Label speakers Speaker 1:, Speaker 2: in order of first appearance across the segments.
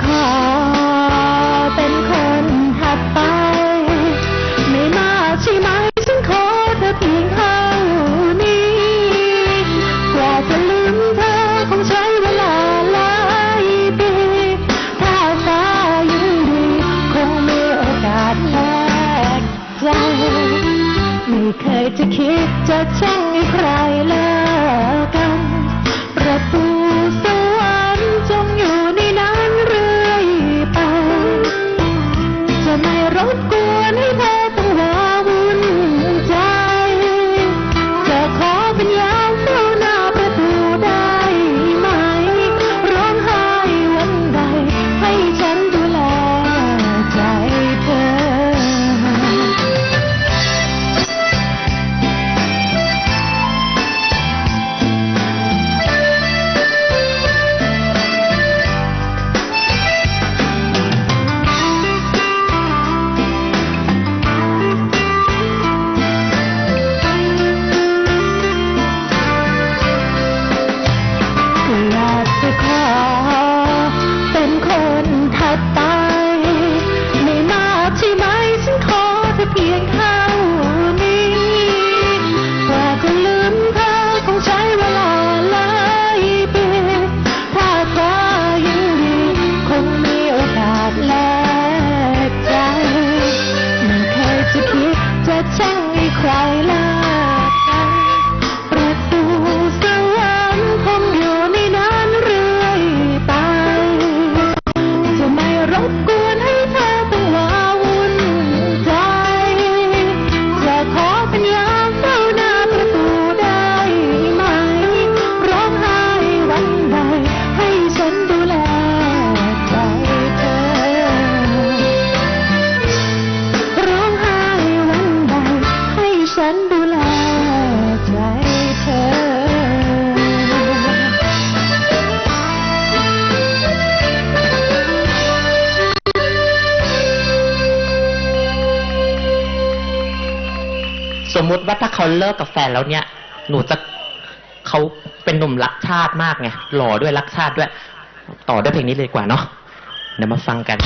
Speaker 1: call. 快乐。 เขาเลิกกับแฟ
Speaker 2: นแล้วเนี่ย หนูจะเขาเป็นหนุ่มรักชาติมากไงหล่อด้วยรักชาติด้วย ต่อด้วยเพลงนี้เลยกว่าเนาะเดี๋ยวมาฟังกัน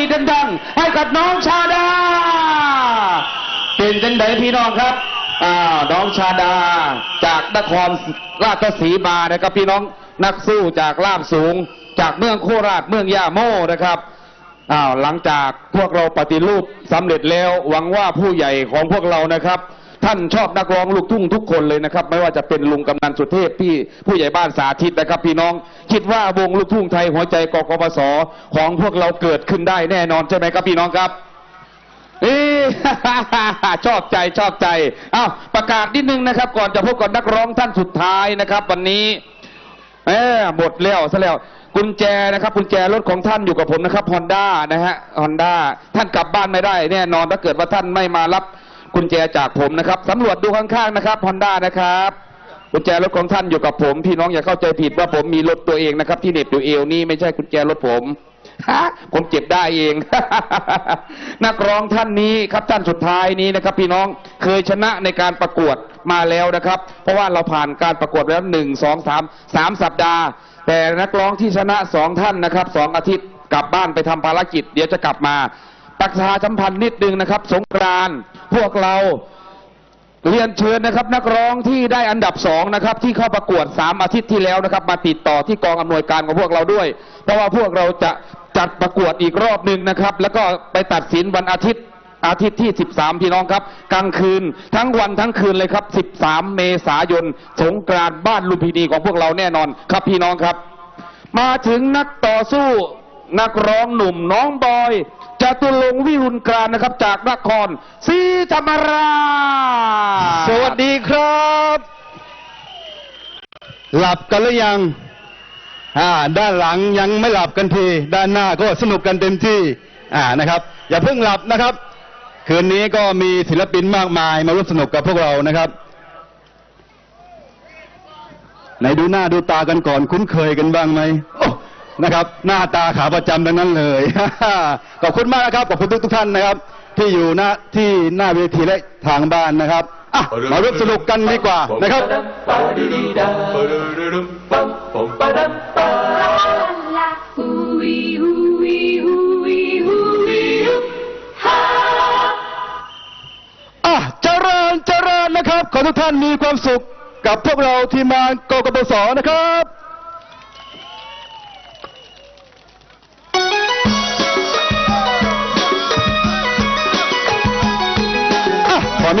Speaker 3: วีดดังๆ ให้กับน้องชาดา เป็นจังไดพี่น้องครับอ่าน้องชาดาจากนครราชสีมานะครับพี่น้องนักสู้จากลาบสูง จากเมืองโคราชเมืองย่าโมนะครับอ้าวหลังจากพวกเราปฏิรูปสำเร็จแล้วหวังว่าผู้ใหญ่ของพวกเรานะครับ ท่านชอบนักร้องลูกทุ่งทุกคนเลยนะครับ ไม่ว่าจะเป็นลุงกำนันสุเทพพี่ผู้ใหญ่บ้านสาธิตนะครับ พี่น้องคิดว่าวงลูกทุ่งไทยหัวใจกกปสของพวกเราเกิดขึ้นได้แน่นอนใช่ไหมครับพี่น้องครับเอ๊ะชอบใจชอบใจอ้าวประกาศนิดนึงนะครับ ก่อนจะพบกับนักร้องท่านสุดท้ายนะครับ วันนี้เออหมดแล้วซะแล้วกุญแจนะครับกุญแจรถของท่านอยู่กับผมนะครับฮอนด้านะฮะฮอนด้าท่านกลับบ้านไม่ได้แน่นอนถ้าเกิดว่าท่านไม่มารับ กุญแจจากผมนะครับสำรวจดูข้างๆนะครับฮอนด้านะครับกุญแจรถของท่านอยู่กับผม พี่น้องอย่าเข้าใจผิดว่าผมมีรถตัวเองนะครับ ที่เหน็บอยู่เอวนี่ไม่ใช่กุญแจรถผมฮะผมเจ็บได้เอง นักร้องท่านนี้ครับท่านสุดท้ายนี้นะครับ พี่น้องเคยชนะในการประกวดมาแล้วนะครับ เพราะว่าเราผ่านการประกวดแล้วหนึ่งสองสามสามสัปดาห์ แต่นักร้องที่ชนะสองท่านนะครับสองอาทิตย์กลับบ้านไปทำภารกิจ เดี๋ยวจะกลับมา ประชาสัมพันธ์นิดนึงนะครับ สงกรานพวกเราเรียนเชิญนะครับนักร้องที่ได้อันดับสองนะครับที่เข้าประกวดสามอาทิตย์ที่แล้วนะครับ มาติดต่อที่กองอำนวยการของพวกเราด้วย เพราะว่าพวกเราจะจัดประกวดอีกรอบหนึ่งนะครับ แล้วก็ไปตัดสินวันอาทิตย์อาทิตย์ที่ 13 พี่น้องครับ กลางคืนทั้งวันทั้งคืนเลยครับ 13 เมษายน สงกรานต์บ้านลุมพินีของพวกเราแน่นอนครับพี่น้องครับ มาถึงนักต่อสู้นักร้องหนุ่มน้องบอย จตุรงวิรุณกรานนะครับ จากนครศรีธรรมราช
Speaker 4: สวัสดีครับ หลับกันหรือยังอ่าด้านหลังยังไม่หลับกันที ด้านหน้าก็สนุกกันเต็มที่อ่านะครับ อย่าเพิ่งหลับนะครับ คืนนี้ก็มีศิลปินมากมายมาร่วมสนุกกับพวกเรานะครับไหนดูหน้าดูตากันก่อนคุ้นเคยกันบ้างไหม นะครับ หน้าตาขาประจำดังนั้นเลย ขอบคุณมากนะครับขอบคุณทุกทุกท่านนะครับ ที่อยู่หน้าที่หน้าเวทีและทางบ้านนะครับอะมาร่วมสนุกกันดีกว่านะครับอะเจริญเจริญนะครับ ขอทุกท่านมีความสุขกับพวกเราทีมงานกกปสนะครับ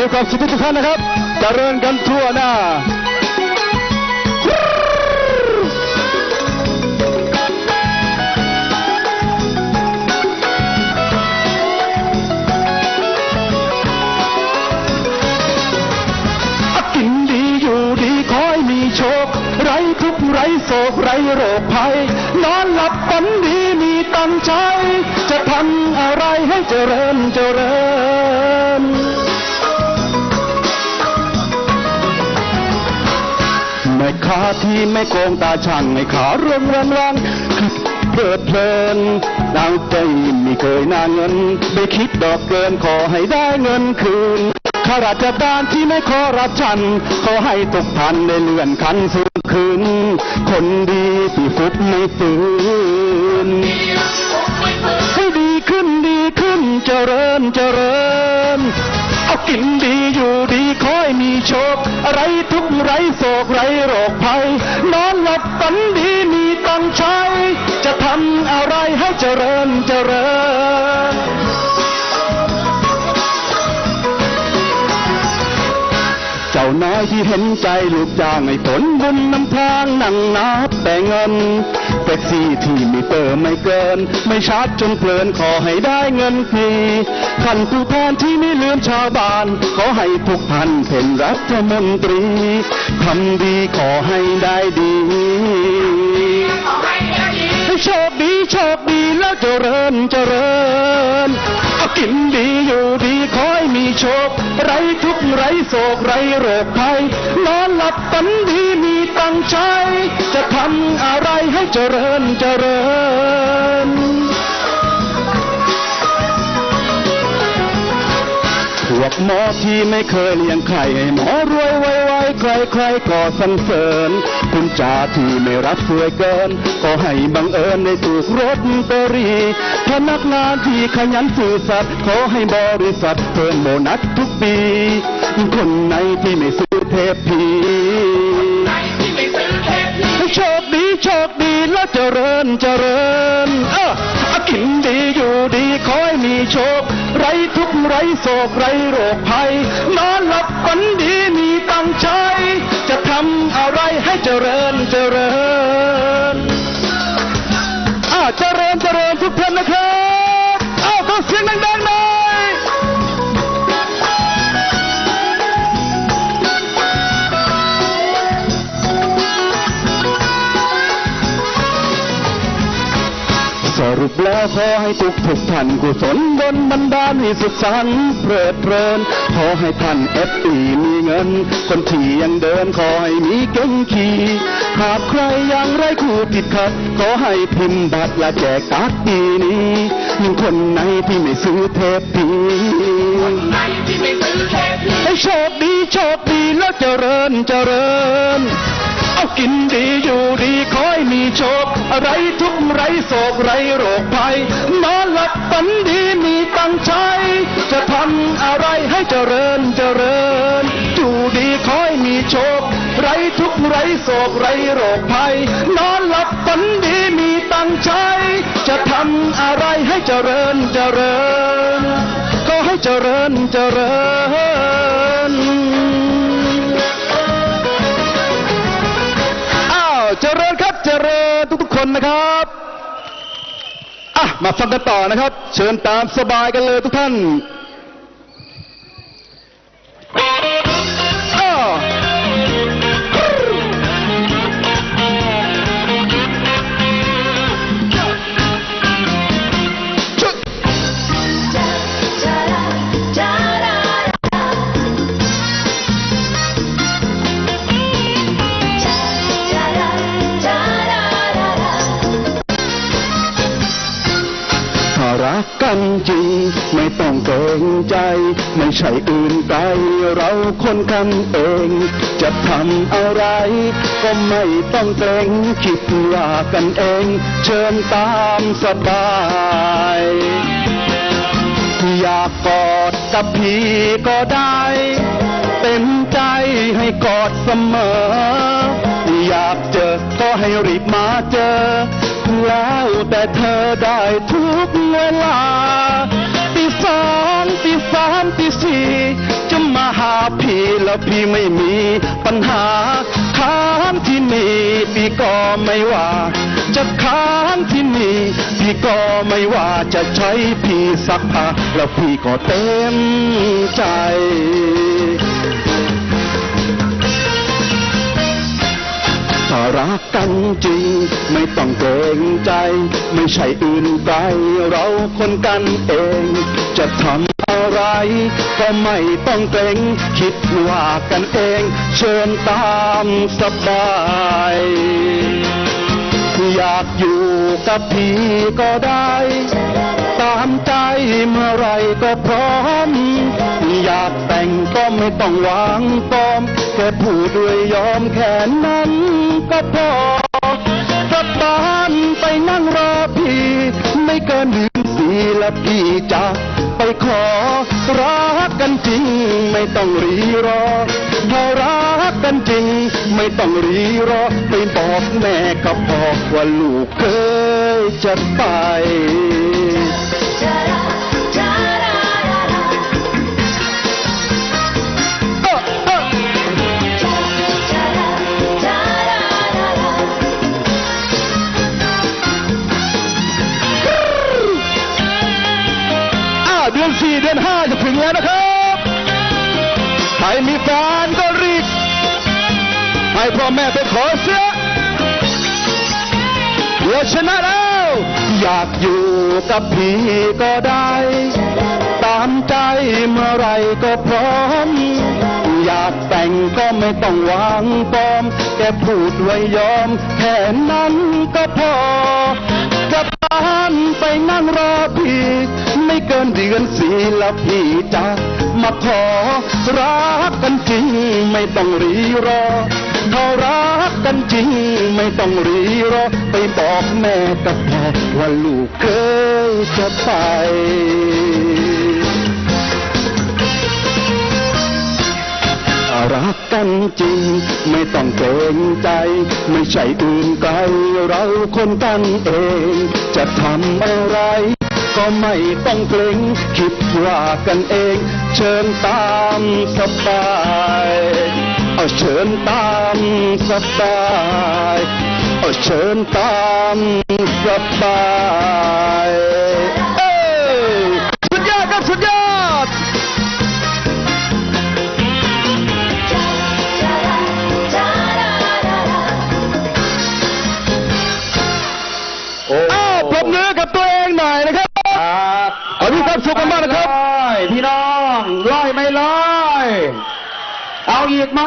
Speaker 4: มีความสุขทุกท่านนะครับเจริญกันทั่วหน้ากินดีอยู่ดีขอให้มีโชค ไรทุกข์ไรโศกไรโรคภัย นอนหลับฝันดีมีตังใช้จะทำอะไรให้เจริญเจริญ แม่ค้าที่ไม่โกงตาช่างไม่ขาเรื่องรันรันเพลิดเพลินดาวใจไม่เคยนาเงินไม่คิดดอกเกินขอให้ได้เงินคืนข้าราชการที่ไม่ขอรับชันขอให้ทุกท่านได้เลื่อนขันสูงขึ้นคนดีที่ฟุบไม่ฟื้นให้ดีขึ้นดีขึ้นเจริญเจริญ กินดีอยู่ดีคอยมีโชค ไรทุกไรโศกไรโรคภัย นอนหลับฝันดีมีตังใช้ จะทำอะไรให้เจริญเจริญ ที่เห็นใจลูกจ้างให้ผลบุญนำทางนั่งนับแต่เงินแท็กซี่ที่ไม่เติมไม่เกิน ไม่ชาร์จจนเพลินขอให้ได้เงินฟรีขันผู้แทนที่ไม่ลืมชาวบ้าน ขอให้ทุกท่านเป็นรัฐมนตรีทำดีขอให้ได้ดีโชคดีโชคดีแล้วเจริญเจริญเอากินดีอยู่ดี โศกไรโรคภัยนอนหลับฝันดีมีตังใช้ จะทำอะไรให้เจริญเจริญ พวกหมอที่ไม่เคยเลี้ยงไข่ให้หมอรวยไวใครใครก็สรรเสริญ คุณจ่าที่ไม่รักสวยเกิน ก็ให้บังเอิญได้ถูกรถเตอรีพนักงานที่ขยันสื่อสัตย์ขอให้บริษัทเพิ่มโบนัสทุกปี คนไหนที่ไม่ซื้อเทพีให้โชคดีโชคดีและเจริญเจริญเอออากินดีอยู่ดีคอยมีโชค ไรทุกไรโศกไรโรคภัย นอนหลับฝันดีมีตังใช้จะทำอะไรให้เจริญเจริญอ่าเจริญเจริญทุกท่านนะครับอ้าวต้องเสียงดังๆน่อ รุปแล้วขอให้ทุกทุกท่านกุศลบนบันดาลให้สุขสันต์เพลิดเพลินขอให้ท่านเอฟอีมีเงิน คนที่ยังเดินขอให้มีเก่งขี่หากใครยังไรคู่ติดขัด ขอให้พิมพ์บัตรและแจกการ์ดปีนี้ยิ่งคนไหนที่ไม่ซื้อเทปพีให้โชคดีโชคดีแล้วเจริญเจริญ เอากินดีอยู่ดีคอยมี โชค ไรทุกไรโศกไรโรคภัยนอนหลับฝันดีมีตังใช้จะทำอะไรให้เจริญเจริญอยู่ดีคอยมีโชค ไรทุกไรโศกไรโรคภัยนอนหลับฝันดีมีตังใช้จะทำอะไรให้เจริญเจริญ ก็ให้เจริญเจริญ คนนะครับอะมาฟังกันต่อนะครับ เชิญตามสบายกันเลยทุกท่าน ไม่ต้องเกรงใจ ไม่ใช่อื่นไกลเราคนกันเอง จะทำอะไร ก็ไม่ต้องเกรงคิดว่ากันเอง เชิญตามสบายอยากกอดกับพี่ก็ได้ เต็มใจให้กอดเสมอ อยากเจอก็ให้รีบมาเจอ แล้วแต่เธอได้ทุกเวลา ตีสี่จะมาหาพี่แล้วพี่ไม่มีปัญหาค้างที่นี่พี่ก็ไม่ว่า จะค้างที่นี่พี่ก็ไม่ว่าจะใช้พี่ซักผ้าแล้วพี่ก็เต็มใจถ้ารักกันจริง ไม่ต้องเกรงใจ ไม่ใช่อื่นไกลเราคนกันเอง จะทำ ก็ไม่ต้องเกรงคิดว่ากันเอง เชิญตามสบายอยากอยู่กับพี่ก็ได้ ตามใจเมื่อไรก็พร้อม อยากแต่งก็ไม่ต้องวางปลอม แค่พูดด้วยยอมแค่นั้นก็พอกลับบานไปนั่งรอพี่ ไม่เกินเดือนสี่แล้วพี่จะไปขอ รักกันจริง ไม่ต้องรีรอถ้ารักกันจริง ไม่ต้องรีรอไปบอกแม่กับพ่อว่าลูกเคยจะไป มีแฟนก็รีบให้พ่อแม่ไปขอเสียเดี๋ยวชนะแล้ว อยากอยู่กับพี่ก็ได้ ตามใจเมื่อไรก็พร้อม อยากแต่งก็ไม่ต้องวางปลอม แค่พูดไว้ยอม แค่นั้นก็พอกลับบ้านไปนั่งรอพี่ ไม่เกินเดือนสี่ล้วพี่จะมาขอรักกันจริงไม่ต้องรีรอถ้ารักกันจริงไม่ต้องรีรอไปบอกแม่กับพ่อว่าลูกเคยจะไปรักกันจริง ไม่ต้องเกรงใจ ไม่ใช่อื่นไกล เราคนกันเอง จะทำอะไร ก็ไม่ต้องเกรงคิดว่ากันเอง เชิญตามสบายเอาเชิญตามสบายเอาเชิญตามสบาย สุขกันบ้างนะครับ
Speaker 3: พี่น้องร้อยไม่ร้อย เอาอีกไหม